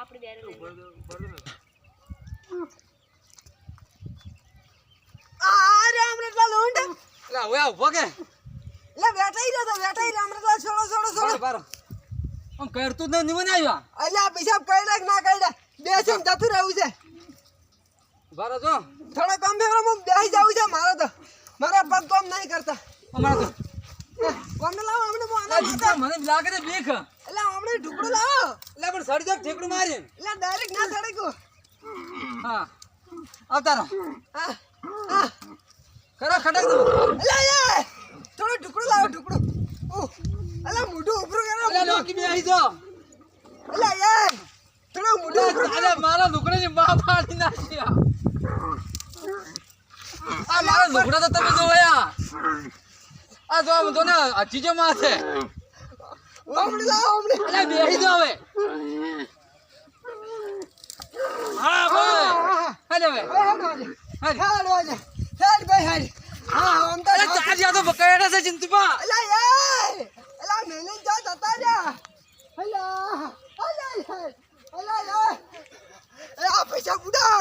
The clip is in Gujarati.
આપણે બેરે લઈએ. આ રે અમૃતલાલ ઊંડ એટલે હવે ઊભો કે? લે બેઠાઈ રહ્યો તો બેઠાઈ રહ્યો અમૃતલાલ છોડો છોડો છોડો. બાર આમ કરતું જ નહીં મને આવ્યા અલ્યા પૈસા કઈડા કે ના કઈડા? બેસીને જતું રહેવું છે. બારો જો થોડા કમ હું બેસી જાઉં છે મારો તો. મારા પગ કામ નહીં કરતા. અમારા તો કોને લાવો અમને મને લાગે છે બીક એટલે હમણે ઢુકડો લાવો એટલે પણ સડી જાવ ઠેકડું મારી એટલે ડાયરેક્ટ ના સડકો હા. આવતા રહો હા હા ખરા ખડક દો એટલે એ થોડું ટુકડું લાવો ટુકડું એટલે મોઢું ઉભરું કરો અલા લોકી બે આવી જો. એટલે એ થોડું મોઢું ઉભરું કરો અલા મારા લુકડાની બા પાડી નાખ્યા આ. મારા લુકડા તો તમે જોયા. આ જો આમ તો ને અચીજો માં છે હમણે લાવો હમણે અલા બેહી જો હવે. હા ભાઈ હાલે હવે. હાલે હેડ વાજે હેડ ભાઈ હેડ હા આમ તો અલા ચાર યા તો બકાયડા છે ચિંતુપા અલા એ! અલા મેને જા જતા જા અલા અલા અલા અલા આ પૈસા બુડા